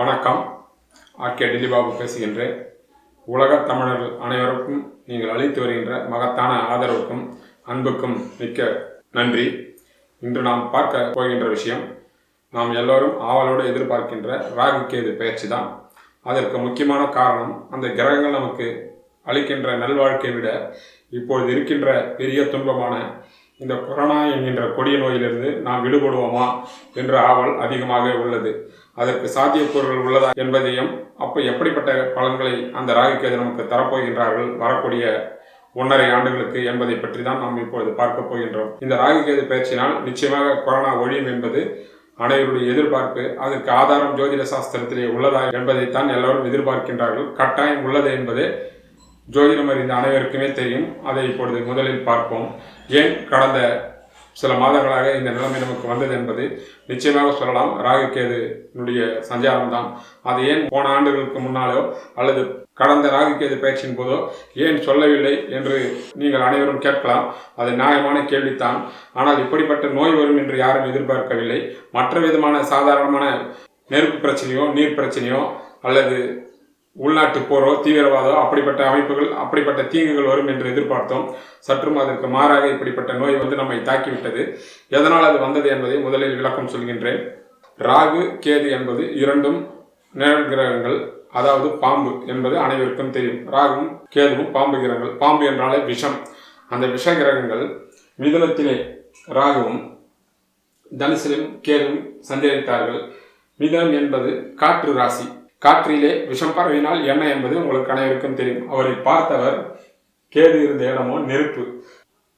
வணக்கம். ஆர்கே டில்லிபாபு பேசுகின்றேன். உலகத் தமிழர்கள் அனைவருக்கும் நீங்கள் அளித்து வருகின்ற மகத்தான ஆதரவுக்கும் அன்புக்கும் மிக்க நன்றி. இன்று நாம் பார்க்க போகின்ற விஷயம் நாம் எல்லோரும் ஆவலோடு எதிர்பார்க்கின்ற ராகு கேது பயிற்சி தான் அதற்கு முக்கியமான காரணம் அந்த கிரகங்கள் நமக்கு அளிக்கின்ற நல்வாழ்க்கையை விட இப்பொழுது இருக்கின்ற பெரிய துன்பமான இந்த கொரோனா என்கின்ற கொடிய நோயிலிருந்து நாம் விடுபடுவோமா என்ற ஆவல் அதிகமாக உள்ளது. அதற்கு சாத்தியக்கூறுகள் உள்ளதா என்பதையும் அப்போ எப்படிப்பட்ட பலன்களை அந்த ராகுகேது நமக்கு தரப்போகின்றார்கள் வரக்கூடிய ஒன்றரை ஆண்டுகளுக்கு என்பதை பற்றி தான் நாம் இப்பொழுது பார்க்க போகின்றோம். இந்த ராகுகேது பயிற்சியினால் நிச்சயமாக கொரோனா ஒழியும் என்பது அனைவருடைய எதிர்பார்ப்பு அதற்கு ஆதாரம் ஜோதிட சாஸ்திரத்திலே உள்ளதா என்பதைத்தான் எல்லோரும் எதிர்பார்க்கின்றார்கள். கட்டாயம் உள்ளது என்பது ஜோதிடம் அறிந்த அனைவருக்குமே தெரியும். அதை இப்பொழுது முதலில் பார்ப்போம். ஏன் கடந்த சில மாதங்களாக இந்த நிலைமை நமக்கு வந்தது என்பது நிச்சயமாக சொல்லலாம். ராகுகேதுனுடைய சஞ்சாரம் தான் அது ஏன் போன ஆண்டுகளுக்கு முன்னாலோ அல்லது கடந்த ராகுகேது பயிற்சியின் போதோ ஏன் சொல்லவில்லை என்று நீங்கள் அனைவரும் கேட்கலாம். அது நியாயமான கேள்வித்தான் ஆனால் இப்படிப்பட்ட நோய் வரும் என்று யாரும் எதிர்பார்க்கவில்லை. மற்ற விதமான சாதாரணமான நெருப்பு பிரச்சனையோ நீர் பிரச்சனையோ அல்லது உள்நாட்டு போரோ தீவிரவாதோ அப்படிப்பட்ட அமைப்புகள் அப்படிப்பட்ட தீங்குகள் வரும் என்று எதிர்பார்த்தோம். சற்றும் அதற்கு மாறாக இப்படிப்பட்ட நோய் வந்து நம்மை தாக்கிவிட்டது. எதனால் அது வந்தது என்பதை முதலில் விளக்கம் சொல்கின்றேன். ராகு கேது என்பது இரண்டும் நிழல் கிரகங்கள் அதாவது பாம்பு என்பது அனைவருக்கும் தெரியும். ராகும் கேதுவும் பாம்பு கிரகங்கள். பாம்பு என்றாலே விஷம். அந்த விஷ கிரகங்கள் மிதுனத்திலே ராகுவும் தனுசிலும் கேதுவும் சந்தேகித்தார்கள் மிதுனம் என்பது காற்று ராசி. காற்றிலே விஷம் பரவினால் என்ன என்பது உங்களுக்கு அனைவருக்கும் தெரியும். அவரை பார்த்தவர் கேது இருந்த இடமோ நெருப்பு.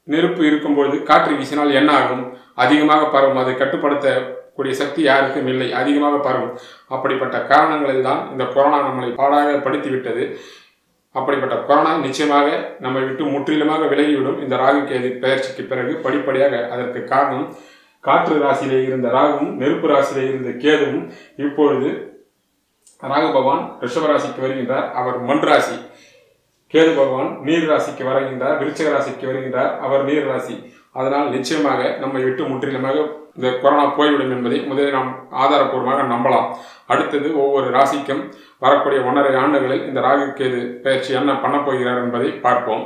நெருப்பு இருக்கும்பொழுது காற்று வீசினால் என்ன ஆகும்? அதிகமாக பரவும். அதை கட்டுப்படுத்தக்கூடிய சக்தி யாருக்கும் இல்லை. அதிகமாக பரவும். அப்படிப்பட்ட காரணங்களில் தான் இந்த கொரோனா நம்மளை பாடாக படுத்திவிட்டது. அப்படிப்பட்ட கொரோனா நிச்சயமாக நம்மை விட்டு முற்றிலுமாக விலகிவிடும். இந்த ராகு கேது பயிற்சிக்கு பிறகு படிப்படியாக அதற்கு காரணம் காற்று ராசியிலே இருந்த ராகுவும் நெருப்பு ராசியிலே இருந்த கேதுவும் இப்பொழுது ராகு பகவான் ரிஷப ராசிக்கு வருகின்றார் அவர் மண் ராசி கேது பகவான் நீர் ராசிக்கு வருகின்றார் விருச்சக ராசிக்கு வருகின்றார் அவர் நீர் ராசி அதனால் நிச்சயமாக நம்மை விட்டு முற்றிலுமாக இந்த கொரோனா போய்விடும் என்பதை முதலில் நாம் ஆதாரப்பூர்வமாக நம்பலாம். அடுத்தது ஒவ்வொரு ராசிக்கும் வரக்கூடிய ஒன்றரை ஆண்டுகளில் இந்த ராகு கேது பயிற்சி என்ன பண்ண போகிறார் என்பதை பார்ப்போம்.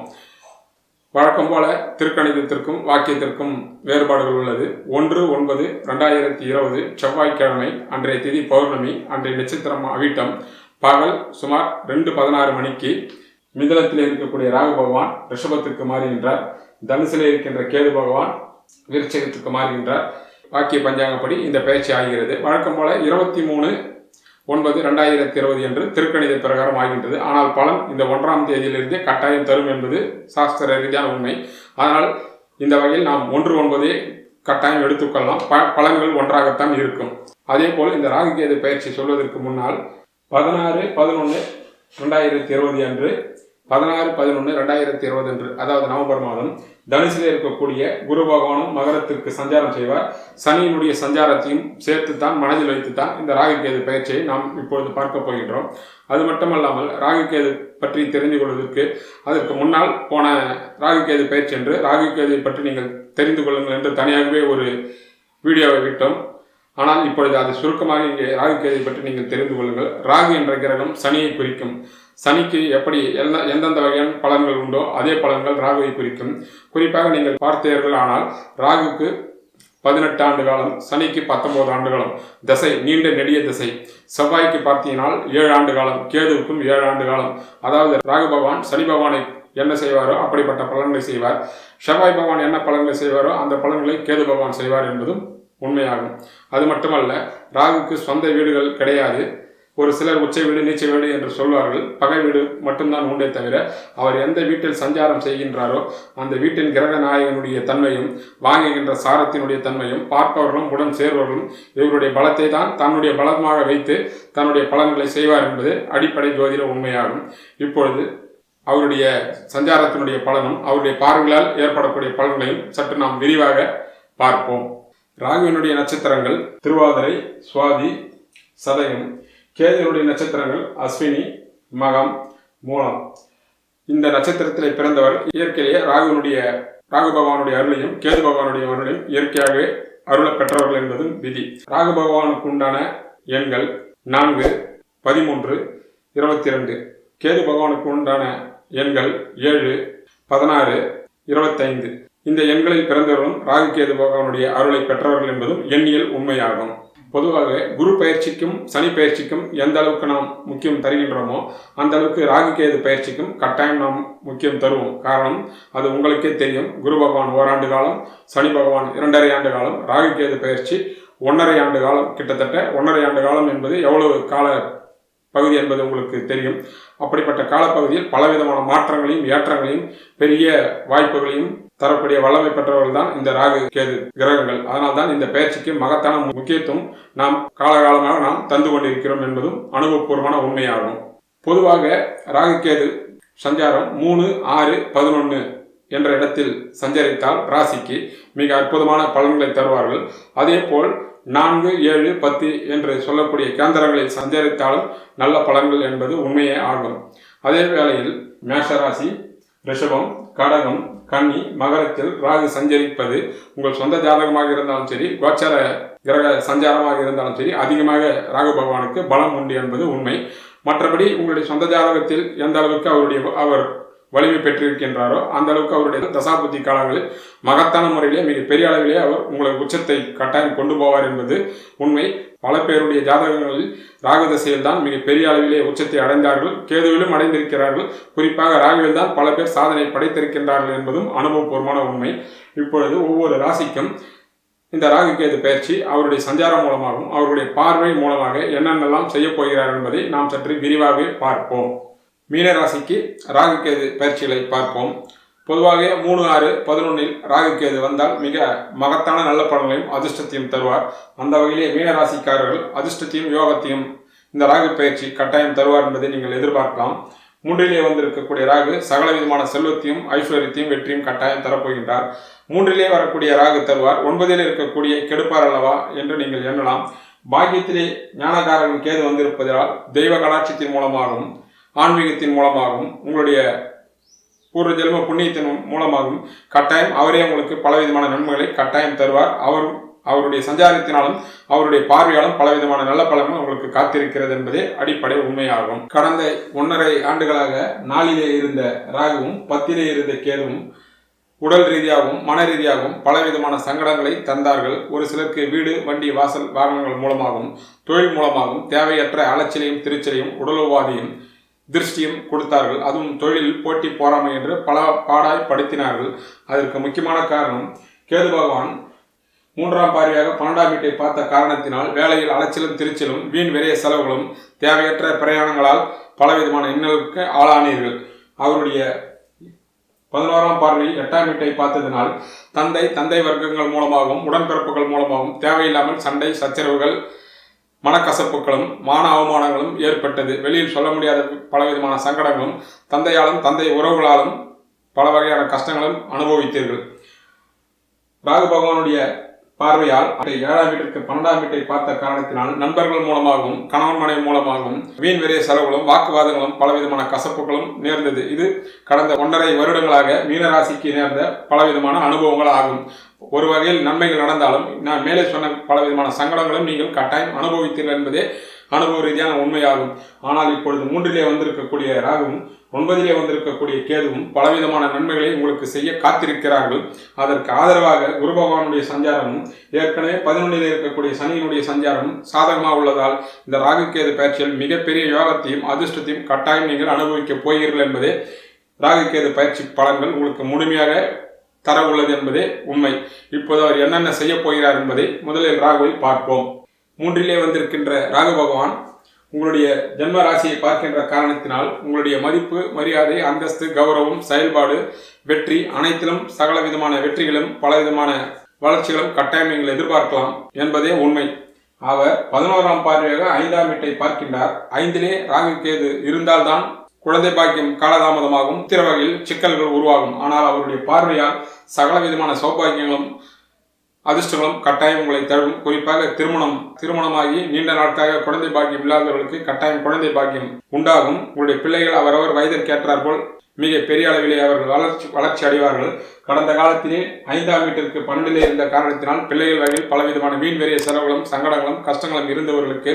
வழக்கம் போல திருக்கணிதத்திற்கும் வாக்கியத்திற்கும் வேறுபாடுகள் உள்ளது. ஒன்று ஒன்பது ரெண்டாயிரத்தி இருபது செவ்வாய்க்கிழமை அன்றைய திதி பௌர்ணமி அன்றைய நட்சத்திரம் அவிட்டம். பகல் சுமார் ரெண்டு பதினாறு மணிக்கு மிதனத்தில் இருக்கக்கூடிய ராகு பகவான் ரிஷபத்திற்கு மாறுகின்றார். தனுசில் இருக்கின்ற கேது பகவான் விருச்சகத்துக்கு மாறுகின்றார். வாக்கிய பஞ்சாங்கப்படி இந்த பயிற்சி ஆகிறது. வழக்கம் போல இருபத்தி மூணு ஒன்பது ரெண்டாயிரத்தி இருபது என்று திருக்கணித பிரகாரம் ஆகின்றது. ஆனால் பலன் இந்த ஒன்றாம் தேதியிலிருந்தே கட்டாயம் தரும் என்பது சாஸ்திர ரீதியான உண்மை. அதனால் இந்த வகையில் நாம் ஒன்று ஒன்பதே கட்டாயம் எடுத்துக்கொள்ளலாம். ப பலன்கள் ஒன்றாகத்தான் இருக்கும். அதே போல் இந்த ராகுகேது பயிற்சி சொல்வதற்கு முன்னால் பதினாறு பதினொன்று ரெண்டாயிரத்தி இருபது அன்று பதினாறு பதினொன்று ரெண்டாயிரத்தி இருபது அன்று அதாவது நவம்பர் மாதம் தனுசில் இருக்கக்கூடிய குரு பகவானும் மகரத்திற்கு சஞ்சாரம் செய்வார். சனியினுடைய சஞ்சாரத்தையும் சேர்த்துத்தான் மனதில் வைத்துத்தான் இந்த ராகுகேது பயிற்சியை நாம் இப்பொழுது பார்க்க போகின்றோம். அது மட்டுமல்லாமல் ராகுகேது பற்றி தெரிந்து கொள்வதற்கு அதற்கு முன்னால் போன ராகுகேது பயிற்சி என்று ராகுகேதை பற்றி நீங்கள் தெரிந்து கொள்ளுங்கள் என்று தனியாகவே ஒரு வீடியோவை விட்டோம். ஆனால் இப்பொழுது அது சுருக்கமாக இங்கே ராகுகேதை பற்றி நீங்கள் தெரிந்து கொள்ளுங்கள். ராகு என்ற கிரகம் சனியை குறிக்கும். சனிக்கு எப்படி எந்த எந்தெந்த வகையான பலன்கள் உண்டோ அதே பலன்கள் ராகுவை குறிக்கும். குறிப்பாக நீங்கள் பார்த்தீர்கள் ஆனால் ராகுக்கு பதினெட்டு ஆண்டு காலம் சனிக்கு பத்தொன்பது ஆண்டு காலம் தசை நீண்ட நெடிய திசை. செவ்வாய்க்கு பார்த்தீங்கனால் ஏழு ஆண்டு காலம் கேதுவுக்கும் ஏழு ஆண்டு காலம். அதாவது ராகு பகவான் சனி பகவானை என்ன செய்வாரோ அப்படிப்பட்ட பலன்களை செய்வார். செவ்வாய் பகவான் என்ன பலன்களை செய்வாரோ அந்த பலன்களை கேது பகவான் செய்வார் என்பதும் உண்மையாகும். அது மட்டுமல்ல ராகுக்கு சொந்த வீடுகள் கிடையாது. ஒரு சிலர் உச்ச வீடு நீச்ச வீடு என்று சொல்வார்கள். பகை வீடு மட்டும்தான் உண்டே தவிர அவர் எந்த வீட்டில் சஞ்சாரம் செய்கின்றாரோ அந்த வீட்டின் கிரக நாயகனுடைய தன்மையும் வாங்குகின்ற சாரத்தினுடைய தன்மையும் பார்ப்பவர்களும் உடன் சேர்வர்களும் இவருடைய பலத்தை தான் தன்னுடைய பலமாக வைத்து தன்னுடைய பலன்களை செய்வார் என்பது அடிப்படை ஜோதிட உண்மையாகும். இப்பொழுது அவருடைய சஞ்சாரத்தினுடைய பலனும் அவருடைய பார்வைகளால் ஏற்படக்கூடிய பலன்களையும் சற்று நாம் விரிவாக பார்ப்போம். ராகுவினுடைய நட்சத்திரங்கள் திருவாதிரை சுவாதி சதயம் கேதுனுடைய நட்சத்திரங்கள் அஸ்வினி மகம் மூலம். இந்த நட்சத்திரத்தில் பிறந்தவர் இயற்கையிலேயே ராகுவினுடைய ராகு பகவானுடைய அருளையும் கேது பகவானுடைய அருளையும் இயற்கையாகவே அருள பெற்றவர்கள் என்பதும் விதி. ராகு பகவானுக்கு உண்டான எண்கள் நான்கு பதிமூன்று இருபத்தி ரெண்டு கேது பகவானுக்கு உண்டான எண்கள் ஏழு பதினாறு இருபத்தைந்து. இந்த எண்களில் பிறந்தவர்களும் ராகுகேது பகவானுடைய அருளை பெற்றவர்கள் என்பதும் எண்ணியல் உண்மையாகும். பொதுவாக குரு பயிற்சிக்கும் சனி பயிற்சிக்கும் எந்த அளவுக்கு நாம் முக்கியம் தருகின்றோமோ அந்த அளவுக்கு ராகு கேது பயிற்சிக்கும் கட்டாயம் நாம் முக்கியம் தருவோம். காரணம் அது உங்களுக்கே தெரியும். குரு பகவான் ஓராண்டு காலம் சனி பகவான் இரண்டரை ஆண்டு காலம் ராகு கேது பயிற்சி ஒன்றரை ஆண்டு காலம். கிட்டத்தட்ட ஒன்றரை ஆண்டு காலம் என்பது எவ்வளவு கால பகுதி என்பது உங்களுக்கு தெரியும். அப்படிப்பட்ட காலப்பகுதியில் பலவிதமான மாற்றங்களையும் ஏற்றங்களையும் பெரிய வாய்ப்புகளையும் தரக்கூடிய வல்லமை பெற்றவர்கள் தான் இந்த ராகு கேது கிரகங்கள். அதனால் தான் இந்த பயிற்சிக்கு மகத்தான முக்கியத்துவம் நாம் காலகாலமாக நாம் தந்து கொண்டிருக்கிறோம் என்பதும் அனுபவபூர்வமான உண்மையாகும். பொதுவாக ராகு கேது சஞ்சாரம் மூணு ஆறு பதினொன்று என்ற இடத்தில் சஞ்சரித்தால் ராசிக்கு மிக அற்புதமான பலன்களை தருவார்கள். அதே போல் நான்கு ஏழு பத்து என்று சொல்லக்கூடிய கேந்திரங்களில் சஞ்சரித்தாலும் நல்ல பலன்கள் என்பது உண்மையே ஆகும். அதே வேளையில் மேஷராசி ரிஷபம் கடகம் கன்னி மகரத்தில் ராகு சஞ்சரிப்பது உங்கள் சொந்த ஜாதகமாக இருந்தாலும் சரி கோச்சார கிரக சஞ்சாரமாக இருந்தாலும் சரி அதிகமாக ராகு பகவானுக்கு பலம் உண்டு என்பது உண்மை. மற்றபடி உங்களுடைய சொந்த ஜாதகத்தில் எந்த அளவுக்கு அவருடைய அவர் வலிமை பெற்றிருக்கின்றாரோ அந்த அளவுக்கு அவருடைய தசாபுத்தி காலங்களில் மகத்தான முறையிலே மிக பெரிய அளவிலே அவர் உங்களை உச்சத்தை கட்டாயம் கொண்டு போவார் என்பது உண்மை. பல பேருடைய ஜாதகங்களில் ராகுதசையில் தான் மிக பெரிய அளவிலே உச்சத்தை அடைந்தார்கள். கேதுவிலும் அடைந்திருக்கிறார்கள். குறிப்பாக ராகுவில் தான் பல பேர் சாதனை படைத்திருக்கின்றார்கள் என்பதும் அனுபவபூர்வமான உண்மை. இப்பொழுது ஒவ்வொரு ராசிக்கும் இந்த ராகு கேது பயிற்சி அவருடைய சஞ்சாரம் மூலமாகவும் அவருடைய பார்வை மூலமாக என்னென்னலாம் செய்ய போகிறார் என்பதை நாம் சற்று விரிவாகவே பார்ப்போம். மீனராசிக்கு ராகு கேது பயிற்சிகளை பார்ப்போம். பொதுவாக மூணு ஆறு பதினொன்றில் ராகு கேது வந்தால் மிக மகத்தான நல்ல பலன்களையும் அதிர்ஷ்டத்தையும் தருவார். அந்த வகையிலே மீனராசிக்காரர்கள் அதிர்ஷ்டத்தையும் யோகத்தையும் இந்த ராகு பயிற்சி கட்டாயம் தருவார் என்பதை நீங்கள் எதிர்பார்க்கலாம். மூன்றிலே வந்திருக்கக்கூடிய ராகு சகல விதமான செல்வத்தையும் ஐஸ்வர்யத்தையும் வெற்றியும் கட்டாயம் தரப்போகின்றார். மூன்றிலே வரக்கூடிய ராகு தருவார். ஒன்பதிலே இருக்கக்கூடிய கெடுப்பார் அல்லவா என்று நீங்கள் எண்ணலாம். பாக்கியத்திலே ஞானகாரன் கேது வந்திருப்பதால் தெய்வ கடாட்சியத்தின் மூலமாகவும் ஆன்மீகத்தின் மூலமாகவும் உங்களுடைய பூர்வ ஜென்ம புண்ணியத்தின் மூலமாகவும் கட்டாயம் அவரே உங்களுக்கு பலவிதமான நன்மைகளை கட்டாயம் தருவார். அவரும் அவருடைய சஞ்சாரத்தினாலும் அவருடைய பார்வையாலும் பலவிதமான நல்ல பலன்கள் உங்களுக்கு காத்திருக்கிறது என்பதே அடிப்படை உண்மையாகும். கடந்த ஒன்றரை ஆண்டுகளாக நாளிலே இருந்த ராகுவும் பத்திலே இருந்த கேதுவும் உடல் ரீதியாகவும் மன ரீதியாகவும் பலவிதமான சங்கடங்களை தந்தார்கள். ஒரு சிலருக்கு வீடு வண்டி வாசல் வாகனங்கள் மூலமாகவும் தொழில் மூலமாகவும் தேவையற்ற அலைச்சலையும் திருச்சலையும் உடலுவாதியும் திருஷ்டியும் கொடுத்தார்கள். அதுவும் தொழிலில் போட்டி போராமை என்று பல பாடாய் படுத்தினார்கள். அதற்கு முக்கியமான காரணம் கேது பகவான் மூன்றாம் பார்வையாக பன்னெண்டாம் வீட்டை பார்த்த காரணத்தினால் வேலையில் அலைச்சலும் திருச்சலும் வீண் விரைய செலவுகளும் தேவையற்ற பிரயாணங்களால் பலவிதமான இன்னலுக்கு ஆளானீர்கள். அவருடைய பதினோராம் பார்வையில் எட்டாம் வீட்டை பார்த்ததினால் தந்தை தந்தை வர்க்கங்கள் மூலமாகவும் உடன்பிறப்புகள் மூலமாகவும் தேவையில்லாமல் சண்டை சச்சரவுகள் மனக்கசப்புகளும் மான அவமானங்களும் ஏற்பட்டது. வெளியில் சொல்ல முடியாத பலவிதமான சங்கடங்களும் தந்தையாலும் தந்தை உறவுகளாலும் பல வகையான கஷ்டங்களும் அனுபவித்தீர்கள். ராகு பகவானுடைய பார்வையால் ஏழாம் வீட்டிற்கு பன்னெண்டாம் வீட்டை பார்த்த காரணத்தினால் நண்பர்கள் மூலமாகவும் கணவன் மனைவி மூலமாகவும் வீண் விரைய செலவுகளும் வாக்குவாதங்களும் பலவிதமான கசப்புகளும் நேர்ந்தது. இது கடந்த ஒன்றரை வருடங்களாக மீனராசிக்கு நேர்ந்த பலவிதமான அனுபவங்கள் ஆகும். ஒரு வகையில் நன்மைகள் நடந்தாலும் நான் மேலே சொன்ன பலவிதமான சங்கடங்களும் நீங்கள் கட்டாயம் அனுபவித்தீர்கள் என்பதே அனுபவ ரீதியான உண்மையாகும். ஆனால் இப்பொழுது மூன்றிலே வந்திருக்கக்கூடிய ராகுவும் ஒன்பதிலே வந்திருக்கக்கூடிய கேதுவும் பலவிதமான நன்மைகளை உங்களுக்கு செய்ய காத்திருக்கிறார்கள். அதற்கு ஆதரவாக குரு பகவானுடைய சஞ்சாரமும் ஏற்கனவே பதினொன்றிலே இருக்கக்கூடிய சனியினுடைய சஞ்சாரமும் சாதகமாக உள்ளதால் இந்த ராகு கேது பயிற்சியில் மிகப்பெரிய யோகத்தையும் அதிர்ஷ்டத்தையும் கட்டாயம் நீங்கள் அனுபவிக்கப் போகிறீர்கள் என்பதே ராகு கேது பயிற்சி பலன்கள் உங்களுக்கு முழுமையாக தர உள்ளது என்பதே உண்மை. இப்போது அவர் என்னென்ன செய்ய போகிறார் என்பதை முதலில் ராகுவில் பார்ப்போம். மூன்றிலே வந்திருக்கின்ற ராகு பகவான் உங்களுடைய ஜென்ம ராசியை பார்க்கின்ற காரணத்தினால் உங்களுடைய மதிப்பு மரியாதை அந்தஸ்து கௌரவம் செயல்பாடு வெற்றி அனைத்திலும் சகல விதமான வெற்றிகளும் பல விதமான வளர்ச்சிகளும் கட்டாயம் நீங்கள் எதிர்பார்க்கலாம் என்பதே உண்மை. அவர் பதினோராம் பார்வையாக ஐந்தாம் வீட்டை பார்க்கின்றார். ஐந்திலே ராகு கேது இருந்தால்தான் குழந்தை பாக்கியம் காலதாமதமாகும். திற வகையில் சிக்கல்கள் உருவாகும். ஆனால் அவருடைய பார்வையால் சகல விதமான சௌபாகியங்களும் அதிர்ஷ்டங்களும் கட்டாயம் உங்களை தரும் குறிப்பாக திருமணம் திருமணமாகி நீண்ட நாட்காக குழந்தை பாக்கியம் இல்லாதவர்களுக்கு கட்டாயம் குழந்தை பாக்கியம் உண்டாகும். உங்களுடைய பிள்ளைகள் அவரவர் வயதிற்கு ஏற்றாற்போல் மிக பெரிய அளவிலே அவர்கள் வளர்ச்சி வளர்ச்சி அடைவார்கள். கடந்த காலத்திலே ஐந்தாம் வீட்டிற்கு பன்னெண்டிலே இருந்த காரணத்தினால் பிள்ளைகள் வகையில் பலவிதமான மீன் வெறிய செலவுகளும் சங்கடங்களும் கஷ்டங்களும் இருந்தவர்களுக்கு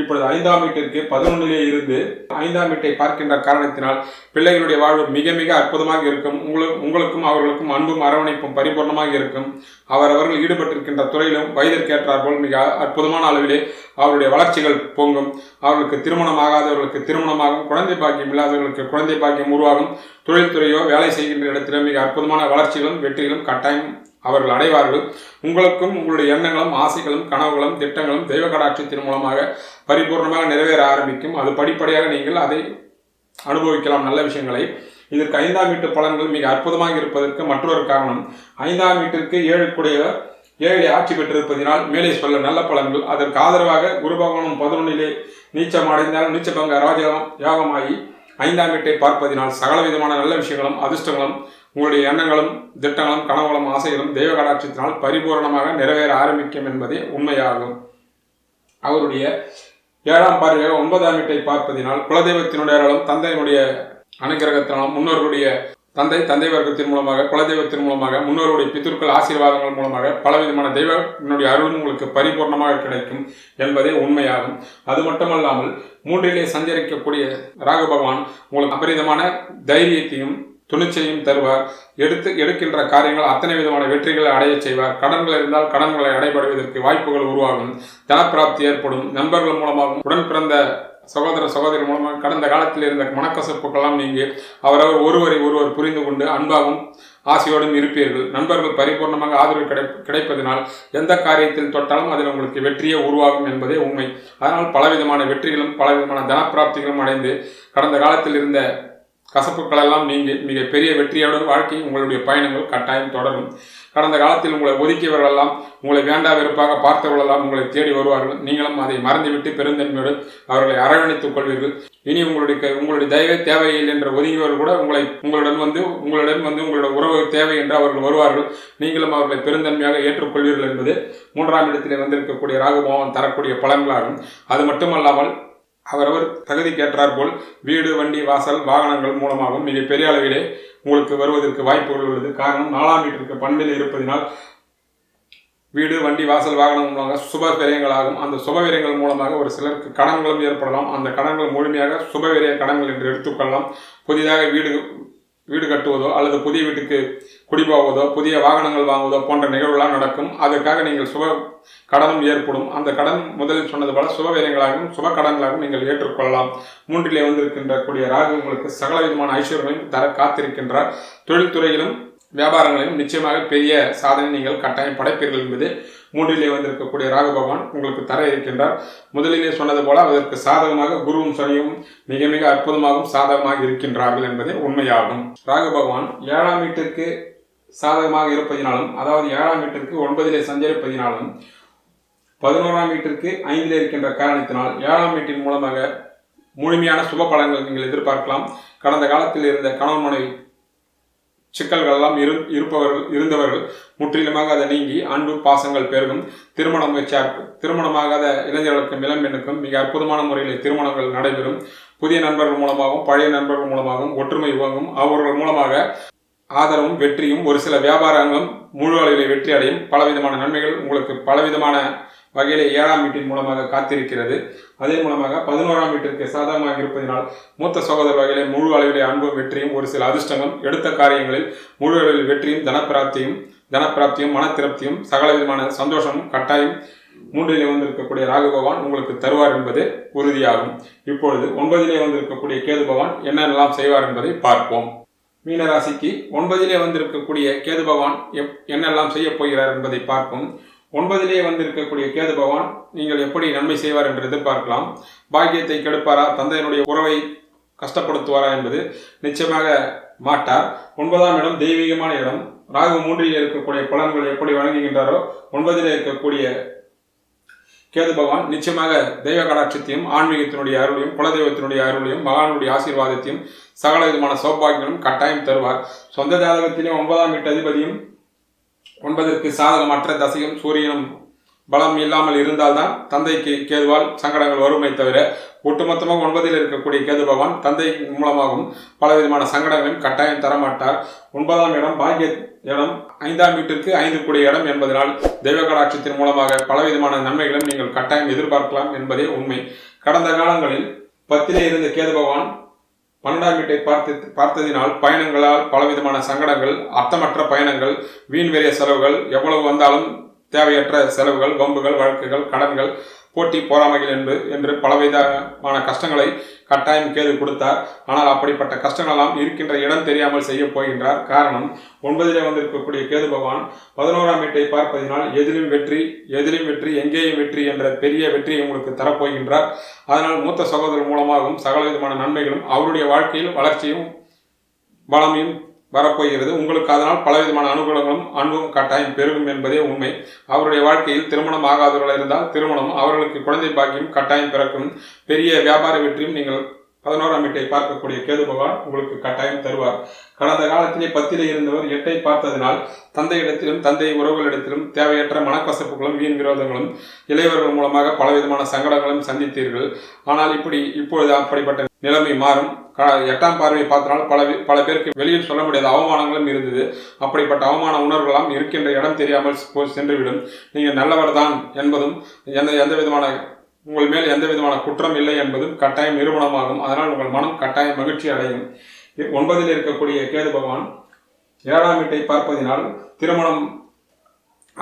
இப்பொழுது ஐந்தாம் வீட்டிற்கு பதினொன்றிலே இருந்து ஐந்தாம் வீட்டை பார்க்கின்ற காரணத்தினால் பிள்ளைகளுடைய வாழ்வு மிக மிக அற்புதமாக இருக்கும். உங்களுக்கு உங்களுக்கும் அவர்களுக்கும் அன்பும் அரவணைப்பும் பரிபூர்ணமாக இருக்கும். அவரவர்கள் ஈடுபட்டிருக்கின்ற துறையிலும் வயதிற்கேற்றார்கள் மிக அற்புதமான அளவிலே அவருடைய வளர்ச்சிகள் பொங்கும். அவர்களுக்கு திருமணம் ஆகாதவர்களுக்கு திருமணமாகும். குழந்தை பாக்கியம் இல்லாதவர்களுக்கு குழந்தை பாக்கியம் உருவாகும். தொழில்துறையோ வேலை செய்கின்ற இடத்தில மிக அற்புதமான வளர்ச்சிகளும் வெற்றிகளும் கட்டாயம் அவர்கள் அடைவார்கள். உங்களுக்கும் உங்களுடைய எண்ணங்களும் ஆசைகளும் கனவுகளும் திட்டங்களும் தெய்வ கடாட்சத்தின் மூலமாக பரிபூர்ணமாக நிறைவேற ஆரம்பிக்கும். அது படிப்படியாக நீங்கள் அதை அனுபவிக்கலாம். நல்ல விஷயங்களை. இதற்கு ஐந்தாம் வீட்டு பலன்கள் மிக அற்புதமாக இருப்பதற்கு மற்றொரு காரணம். ஐந்தாம் வீட்டிற்கு ஏழுக்குடைய ஏழை ஆட்சி பெற்றிருப்பதினால் மேலே சொல்ல நல்ல பலன்கள். அதற்கு ஆதரவாக குரு பகவானும் பதினொன்னிலே நீச்சம் அடைந்தால் நீச்சபங்க ராஜகம் யாகமாகி ஐந்தாம் வீட்டை பார்ப்பதினால் சகல விதமான நல்ல விஷயங்களும் அதிர்ஷ்டங்களும் உங்களுடைய எண்ணங்களும் திட்டங்களும் கனவுகளும் ஆசைகளும் தெய்வ கடாட்சத்தினால் பரிபூரணமாக நிறைவேற ஆரம்பிக்கும் என்பதே உண்மையாகும். அவருடைய ஏழாம் பார்வையாக ஒன்பதாம் வீட்டை பார்ப்பதினால் குலதெய்வத்தினுடைய தந்தையினுடைய அனுகிரகத்தினாலும் முன்னோர்களுடைய தந்தை தந்தை வர்க்கத்தின் மூலமாக குலதெய்வத்தின் மூலமாக முன்னோருடைய பித்திருக்கள் ஆசீர்வாதங்கள் மூலமாக பலவிதமான தெய்வனுடைய அருள் உங்களுக்கு பரிபூர்ணமாக கிடைக்கும் என்பதே உண்மையாகும். அது மட்டுமல்லாமல் மூன்றிலே சஞ்சரிக்கக்கூடிய ராகு பகவான் உங்களுக்கு அபரிதமான தைரியத்தையும் துணிச்சையும் தருவார். எடுத்து எடுக்கின்ற காரியங்கள் அத்தனை விதமான வெற்றிகளை அடைய செய்வார். கடன்கள் இருந்தால் கடன்களை அடைபடுவதற்கு வாய்ப்புகள் உருவாகும். தனப்பிராப்தி ஏற்படும். நண்பர்கள் மூலமாகவும் உடன் பிறந்த சகோதர சகோதரி மூலமாக கடந்த காலத்தில் இருந்த மனக்கசப்புக்கெல்லாம் நீங்கள் அவரவர் ஒருவரை ஒருவர் புரிந்து கொண்டு அன்பாகவும் ஆசையோடும் இருப்பீர்கள். நண்பர்கள் பரிபூர்ணமாக ஆதரவு கிடை கிடைப்பதனால் எந்த காரியத்தில் தொட்டாலும் அதில் உங்களுக்கு வெற்றியே உருவாகும் என்பதே உண்மை. அதனால் பலவிதமான வெற்றிகளும் பலவிதமான தனப்பிராப்திகளும் அடைந்து கடந்த காலத்தில் இருந்த கசப்புகளெல்லாம் எல்லாம் நீங்கி மிக பெரிய வெற்றியோடு வாழ்க்கை உங்களுடைய பயணங்கள் கட்டாயம் தொடரும். கடந்த காலத்தில் உங்களை ஒதுக்கியவர்களெல்லாம் உங்களை வேண்டா வெறுப்பாக பார்த்தவர்களெல்லாம் உங்களை தேடி வருவார்கள். நீங்களும் அதை மறந்துவிட்டு பெருந்தன்மையோடு அவர்களை அரவணைத்துக் கொள்வீர்கள். இனி உங்களுடைய உங்களுடைய தயவே தேவையில்லை என்ற ஒதுங்கியவர்கள் கூட உங்களை உங்களுடன் வந்து உங்களுடன் வந்து உங்களுடைய உறவு தேவை என்று அவர்கள் வருவார்கள். நீங்களும் அவர்களை பெருந்தன்மையாக ஏற்றுக்கொள்வீர்கள் என்பது மூன்றாம் இடத்திலே வந்திருக்கக்கூடிய ராகுபவன் தரக்கூடிய பலன்களாகும். அது மட்டுமல்லாமல் அவரவர் தகுதிக்கேற்றார் போல் வீடு வண்டி வாசல் வாகனங்கள் மூலமாகவும் மிக பெரிய அளவிலே உங்களுக்கு வருவதற்கு வாய்ப்புகள் உள்ளது. காரணம் நாலாம் வீட்டிற்கு பண்பில் இருப்பதினால் வீடு வண்டி வாசல் வாகனம் மூலமாக சுப விரயங்களாகும் அந்த சுப விரயங்கள் மூலமாக ஒரு சிலருக்கு கடன்களும் ஏற்படலாம். அந்த கடன்கள் முழுமையாக சுப விரய கடன்கள் என்று எடுத்துக்கொள்ளலாம். புதிதாக வீடு வீடு கட்டுவதோ அல்லது புதிய வீட்டுக்கு குடிபோவதோ புதிய வாகனங்கள் வாங்குவதோ போன்ற நிகழ்வுகளாக நடக்கும். அதற்காக நீங்கள் சுப கடனும் ஏற்படும். அந்த கடன் முதலில் சொன்னது போல சுபவிலங்களாகவும் சுப கடன்களாகவும் நீங்கள் ஏற்றுக்கொள்ளலாம். மூன்றிலே வந்திருக்கின்ற கூடிய ராகு உங்களுக்கு சகல விதமான ஐஸ்வர்யங்களையும் தர காத்திருக்கின்றார். தொழில்துறையிலும் வியாபாரங்களிலும் நிச்சயமாக பெரிய சாதனை நீங்கள் கட்டாயம் படைப்பீர்கள் என்பது மூன்றிலே வந்திருக்கக்கூடிய ராகு பகவான் உங்களுக்கு தர இருக்கின்றார். முதலிலே சொன்னது போல அதற்கு சாதகமாக குருவும் சனியும் மிக மிக அற்புதமாகவும் சாதகமாக இருக்கின்றார்கள் என்பதே உண்மையாகும். ராகு பகவான் ஏழாம் வீட்டிற்கு சாதகமாக இருப்பதினாலும் அதாவது ஏழாம் வீட்டிற்கு ஒன்பதிலே சஞ்சரிப்பதினாலும் பதினோராம் வீட்டிற்கு ஐந்திலே இருக்கின்ற காரணத்தினால் ஏழாம் வீட்டின் மூலமாக முழுமையான சுப பலன்கள் நீங்கள் எதிர்பார்க்கலாம். கடந்த காலத்தில் இருந்த கணவன் மனைவி சிக்கல்கள் எல்லாம் இரு இருப்பவர்கள் இருந்தவர்கள் முற்றிலுமாக அதை நீங்கி அன்பு பாசங்கள் பெருகும். திருமணம் வச்சார் திருமணமாகாத இளைஞர்களுக்கும் இளம்பெண்ணுக்கும் மிக அற்புதமான முறையில் திருமணங்கள் நடைபெறும். புதிய நண்பர்கள் மூலமாகவும் பழைய நண்பர்கள் மூலமாகவும் ஒற்றுமை உவங்கும் அவர்கள் மூலமாக ஆதரவும் வெற்றியும் ஒரு சில வியாபாரங்களும் முழு அளவில் வெற்றி அடையும். பலவிதமான நன்மைகள் உங்களுக்கு பலவிதமான வகையில் ஏழாம் வீட்டின் மூலமாக காத்திருக்கிறது. அதே மூலமாக பதினோராம் வீட்டிற்கு சாதகமாக இருப்பதினால் மூத்த சகோதர வகையிலே முழு அளவிலே அன்பும் வெற்றியும் ஒரு சில அதிர்ஷ்டங்களும் எடுத்த காரியங்களில் முழு அளவில் வெற்றியும் தனப்பிராப்தியும் தனப்பிராப்தியும் மன திருப்தியும் சகல விதமான சந்தோஷமும் கட்டாயம் மூன்றிலே வந்திருக்கக்கூடிய ராகு பகவான் உங்களுக்கு தருவார் என்பது உறுதியாகும். இப்பொழுது ஒன்பதிலே வந்திருக்கக்கூடிய கேது பகவான் என்னென்னலாம் செய்வார் என்பதை பார்ப்போம். மீனராசிக்கு ஒன்பதிலே வந்திருக்கக்கூடிய கேது பகவான் எப் என்னெல்லாம் செய்ய போகிறார் என்பதை பார்ப்போம். ஒன்பதிலே வந்திருக்கக்கூடிய கேது பகவான் நீங்கள் எப்படி நன்மை செய்வார் என்று எதிர்பார்க்கலாம். பாக்கியத்தை கெடுப்பாரா? தந்தையினுடைய உறவை கஷ்டப்படுத்துவாரா என்பது நிச்சயமாக மாட்டார். ஒன்பதாம் இடம் தெய்வீகமான இடம். ராகு மூன்றில் இருக்கக்கூடிய பலன்களை எப்படி வழங்குகின்றாரோ ஒன்பதிலே இருக்கக்கூடிய கேது பகவான் நிச்சயமாக தெய்வ கடாட்சத்தையும் ஆன்மீகத்தினுடைய அருளையும் குலதெய்வத்தினுடைய அருளையும் மகானுடைய ஆசீர்வாதத்தையும் சகல விதமான சௌபாகியங்களும் கட்டாயம் தருவார். சொந்த ஜாதகத்திலே ஒன்பதாம் வீட்டு அதிபதியும் ஒன்பதற்கு சாதகமற்ற தசையும் சூரியனும் பலம் இல்லாமல் இருந்தால்தான் தந்தைக்கு கேதுவால் சங்கடங்கள் வருமே தவிர ஒட்டுமொத்தமாக ஒன்பதில் இருக்கக்கூடிய கேது பகவான் தந்தை மூலமாகவும் பலவிதமான சங்கடங்களையும் கட்டாயம் தரமாட்டார். ஒன்பதாம் இடம் பாக்கிய இடம் ஐந்தாம் வீட்டிற்கு ஐந்து கூடிய இடம் என்பதனால் தெய்வ கடாட்சத்தின் மூலமாக பலவிதமான நன்மைகளும் நீங்கள் கட்டாயம் எதிர்பார்க்கலாம் என்பதே உண்மை. கடந்த காலங்களில் பத்திலே இருந்த கேது பகவான் பன்னெண்டாம் வீட்டை பார்த்து பார்த்ததினால் பயணங்களால் பலவிதமான சங்கடங்கள் அர்த்தமற்ற பயணங்கள் வீண் வெறிய செலவுகள் எவ்வளவு வந்தாலும் தேவையற்ற செலவுகள் வம்புகள் வழக்குகள் கடன்கள் போட்டி போராமைகள் என்று என்று பலவிதமான கஷ்டங்களை கட்டாயம் கேது கொடுத்தார். ஆனால் அப்படிப்பட்ட கஷ்டங்களெல்லாம் இருக்கின்ற இடம் தெரியாமல் செய்ய போகின்றார். காரணம் ஒன்பதிலே வந்திருக்கக்கூடிய கேது பகவான் பதினோராம் வீட்டை பார்ப்பதினால் எதிலும் வெற்றி எதிலும் வெற்றி எங்கேயும் வெற்றி என்ற பெரிய வெற்றியை உங்களுக்கு தரப்போகின்றார். அதனால் மூத்த சகோதரர் மூலமாகவும் சகல விதமான நன்மைகளும் அவருடைய வாழ்க்கையில் வளர்ச்சியும் பலமையும் வரப்போகிறது. உங்களுக்கு அதனால் பலவிதமான அனுகூலங்களும் அன்பும் கட்டாயம் பெருகும் என்பதே உண்மை. அவருடைய வாழ்க்கையில் திருமணம் ஆகாதவர்கள் இருந்தால் திருமணம் அவர்களுக்கு குழந்தை பாக்கியம் கட்டாயம் பிறக்கும். பெரிய வியாபார வெற்றியும் நீங்கள் பதினோராம் வீட்டை பார்க்கக்கூடிய கேது பகவான் உங்களுக்கு கட்டாயம் தருவார். கடந்த காலத்திலே பத்திலே இருந்தவர் எட்டை பார்த்ததினால் தந்தையிடத்திலும் தந்தை உறவுகளிடத்திலும் தேவையற்ற மனக்கசப்புகளும் வீண் விரோதங்களும் இளையவர்கள் மூலமாக பலவிதமான சங்கடங்களும் சந்தித்தீர்கள். ஆனால் இப்படி இப்பொழுது அப்படிப்பட்ட நிலைமை மாறும். எட்டாம் பார்வையை பார்த்தனால் பல பல பேருக்கு வெளியில் சொல்ல முடியாத அவமானங்களும் இருந்தது. அப்படிப்பட்ட அவமான உணர்வுகளாம் இருக்கின்ற இடம் தெரியாமல் போய் சென்றுவிடும். நீங்கள் நல்லவர் தான் என்பதும் எந்த எந்த விதமான உங்கள் மேல் எந்த விதமான குற்றம் இல்லை என்பதும் கட்டாயம் நிறுவனமாகும் அதனால் உங்கள் மனம் கட்டாயம் மகிழ்ச்சி அடையும். ஒன்பதில் இருக்கக்கூடிய கேது பகவான் ஏழாம் வீட்டை பார்ப்பதினால் திருமணம்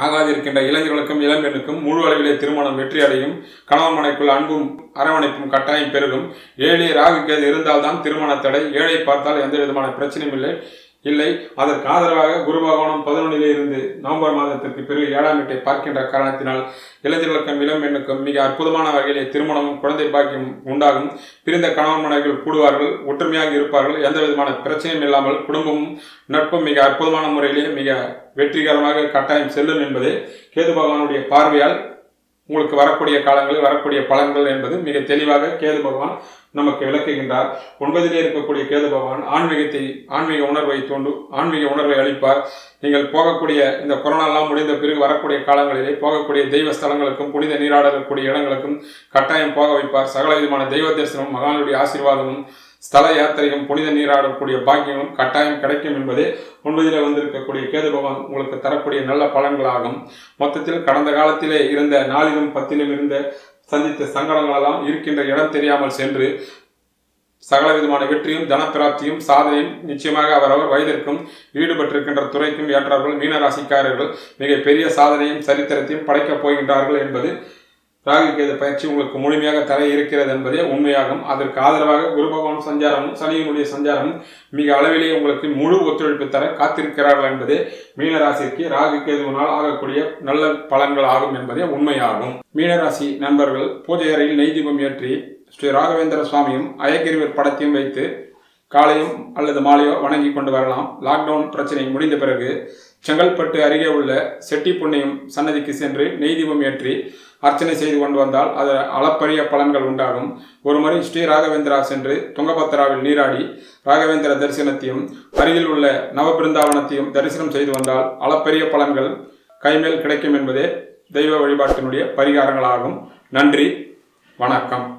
ஆகாதிருக்கின்ற இளைஞர்களுக்கும் இளம்பெண்ணுக்கும் முழு அளவிலே திருமணம் வெற்றி அடையும் கணவன் மனைக்குள் அன்பும் அரவணைப்பும் கட்டாயம் பெருகும். ஏழை ராகு கேது இருந்தால்தான் திருமண தடை. ஏழை பார்த்தால் எந்த விதமான பிரச்சனையும் இல்லை. இல்லை அதற்கு ஆதரவாக குரு பகவானும் பதினொன்றிலே இருந்து நவம்பர் மாதத்திற்கு பிறகு ஏழாம் வீட்டை பார்க்கின்ற காரணத்தினால் இளைஞர்களுக்கும் இளம் பெண்ணுக்கும் மிக அற்புதமான வகையிலே திருமணமும் குழந்தை பாக்கியம் உண்டாகும். பிரிந்த கணவன் மனைவிகள் கூடுவார்கள் ஒற்றுமையாக இருப்பார்கள் எந்த விதமான பிரச்சனையும் இல்லாமல் குடும்பமும் நட்பும் மிக அற்புதமான முறையிலே மிக வெற்றிகரமாக கட்டாயம் செல்லும் என்பதே கேது பகவானுடைய பார்வையால் உங்களுக்கு வரக்கூடிய காலங்களில் வரக்கூடிய பலன்கள் என்பது மிக தெளிவாக கேது பகவான் நமக்கு விளக்குகின்றார். ஒன்பதிலே இருக்கக்கூடிய கேது பகவான் ஆன்மீகத்தை ஆன்மீக உணர்வை தோண்டு ஆன்மீக உணர்வை அளிப்பார். நீங்கள் போகக்கூடிய இந்த கொரோனாலாம் முடிந்த பிறகு வரக்கூடிய காலங்களிலே போகக்கூடிய தெய்வ ஸ்தலங்களுக்கும் புனித நீராடக்கூடிய இடங்களுக்கும் கட்டாயம் போக வைப்பார். சகல விதமான தெய்வ தரிசனமும் மகானுடைய ஆசீர்வாதமும் ஸ்தல யாத்திரையும் புனித நீராடக்கூடிய பாக்கியங்களும் கட்டாயம் கிடைக்கும் என்பதே ஒன்பதில் வந்திருக்கக்கூடிய கேது பகவான் உங்களுக்கு தரக்கூடிய நல்ல பலன்களாகும். மொத்தத்தில் கடந்த காலத்திலே இருந்த நாளிலும் பத்திலும் இருந்த சந்தித்த சங்கடங்களெல்லாம் இருக்கின்ற இடம் தெரியாமல் சென்று சகல விதமான வெற்றியும் தனப்பிராப்தியும் சாதனையும் நிச்சயமாக அவரவர் வயதிற்கும் ஈடுபட்டிருக்கின்ற துறைக்கும் ஏற்றார்கள் மீனராசிக்காரர்கள் மிக பெரிய சாதனையும் சரித்திரத்தையும் படைக்கப் போகின்றார்கள் என்பது ராகு கேது பயிற்சி உங்களுக்கு முழுமையாக தர இருக்கிறது என்பதே உண்மையாகும். அதற்கு ஆதரவாக குரு பகவான் சஞ்சாரமும் சனியினுடைய சஞ்சாரமும் மிக அளவிலேயே உங்களுக்கு முழு ஒத்துழைப்பு தர காத்திருக்கிறார்கள் என்பதே மீனராசிக்கு ராகு கேதுவினால் ஆகக்கூடிய நல்ல பலன்கள் ஆகும் என்பதே உண்மையாகும். மீனராசி நண்பர்கள் பூஜை அறையில் நெய் தீபம் ஏற்றி ஸ்ரீ ராகவேந்திர சுவாமியும் அயகிரிவர் படத்தையும் வைத்து காலையும் அல்லது மாலையோ வணங்கி கொண்டு வரலாம். லாக்டவுன் பிரச்சனை முடிந்த பிறகு செங்கல்பட்டு அருகே உள்ள செட்டி புண்ணியம் சன்னதிக்கு சென்று நெய் தீபம் ஏற்றி அர்ச்சனை செய்து கொண்டு வந்தால் அது அளப்பரிய பலன்கள் உண்டாகும். ஒருமுறை ஸ்ரீ ராகவேந்திரா சென்று துங்கபத்ராவில் நீராடி ராகவேந்திர தரிசனத்தையும் அருகில் உள்ள நவபிருந்தாவனத்தையும் தரிசனம் செய்து வந்தால் அளப்பரிய பலன்கள் கைமேல் கிடைக்கும் என்பதே தெய்வ வழிபாட்டினுடைய பரிகாரங்களாகும். நன்றி. வணக்கம்.